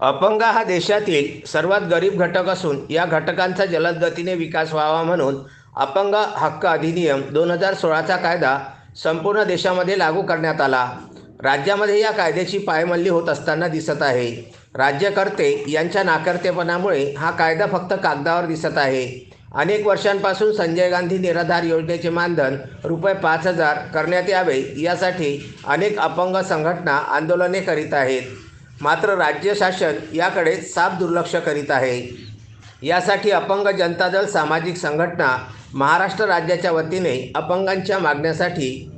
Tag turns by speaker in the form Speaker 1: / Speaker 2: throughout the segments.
Speaker 1: अपंग हा देशातील सर्वात गरीब घटक असून या घटकांचा जलद गतीने विकास व्हावा म्हणून अपंग हक्क अधिनियम दोन हजार सोळाचा कायदा संपूर्ण देशामध्ये लागू करण्यात आला. राज्यामध्ये या कायद्याची पायमल्ली होत असताना दिसत आहे. राज्यकर्ते यांच्या नाकर्तेपणामुळे हा कायदा फक्त कागदावर दिसत आहे. अनेक वर्षांपासून संजय गांधी निराधार योजनेचे मानधन रुपये पाच हजार करण्यात यावे यासाठी अनेक अपंग संघटना आंदोलने करीत आहेत. मात्र राज्य शासन याकडे साफ दुर्लक्ष करीत आहे. यासाठी अपंग जनता दल सामाजिक संघटना महाराष्ट्र राज्याच्या वतीने अपंगांच्या मागण्यासाठी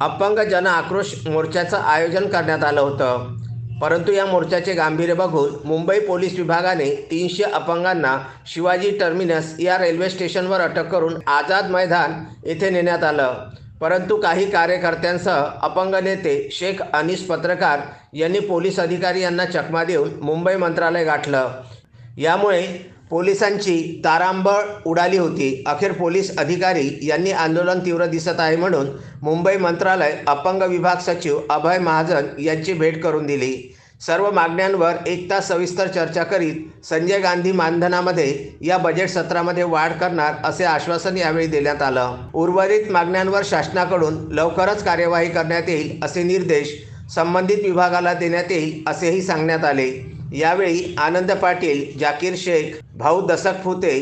Speaker 1: अपंग जन आक्रोश मोर्चाचं आयोजन करण्यात आलं होतं. परंतु या मोर्चाचे गांभीर्य बघून मुंबई पोलीस विभागाने तीनशे अपंगांना शिवाजी टर्मिनस या रेल्वे स्टेशनवर अटक करून आझाद मैदान येथे नेण्यात आलं. परंतु काही कार्यकर्त्यांसह अपंग नेते शेख अनिस पत्रकार यांनी पोलीस अधिकारी यांना चकमा देऊन मुंबई मंत्रालय गाठलं. यामुळे पोलिसांची तारांबळ उडाली होती. अखेर पोलीस अधिकारी यांनी आंदोलन तीव्र दिसत आहे म्हणून मुंबई मंत्रालय अपंग विभाग सचिव अभय महाजन यांची भेट करून दिली. सर्व मागण्यांवर एक तास सविस्तर चर्चा करीत संजय गांधी मानधनामध्ये या बजेट सत्रामध्ये वाढ करणार असे आश्वासन यावेळी देण्यात आलं. उर्वरित मागण्यांवर शासनाकडून लवकरच कार्यवाही करण्यात येईल असे निर्देश संबंधित विभागाला देण्यात येईल असेही सांगण्यात आले. यावेळी आनंद पाटील जाकीर शेख भाऊ दसक फुते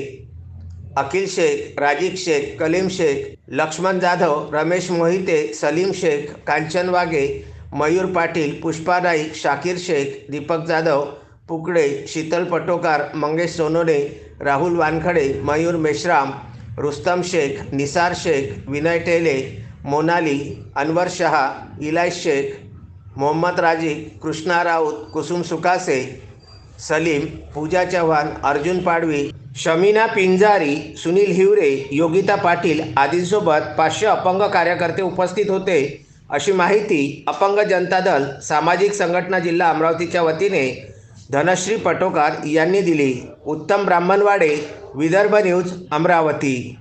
Speaker 1: अखिल शेख राजीक शेख कलीम शेख लक्ष्मण जाधव रमेश मोहिते सलीम शेख कांचन वागे मयूर पाटील पुष्पा नाईक शाकीर शेख दीपक जाधव पुकडे शीतल पटोकार मंगेश सोनोने राहुल वानखडे मयूर मेश्राम रुस्तम शेख निसार शेख विनय टेले मोनाली अनवर शहा इलाय शेख मोहम्मद राजी कृष्णा राऊत कुसुम सुकासे सलीम पूजा चव्हाण अर्जुन पाडवी शमीना पिंजारी सुनील हिवरे योगिता पाटील आदींसोबत पाचशे अपंग कार्यकर्ते उपस्थित होते. अशी माहिती अपंग जनता दल सामाजिक संघटना जिल्हा अमरावतीच्या वतीने धनश्री पटोकार यांनी दिली. उत्तम ब्राह्मणवाडे विदर्भ न्यूज अमरावती.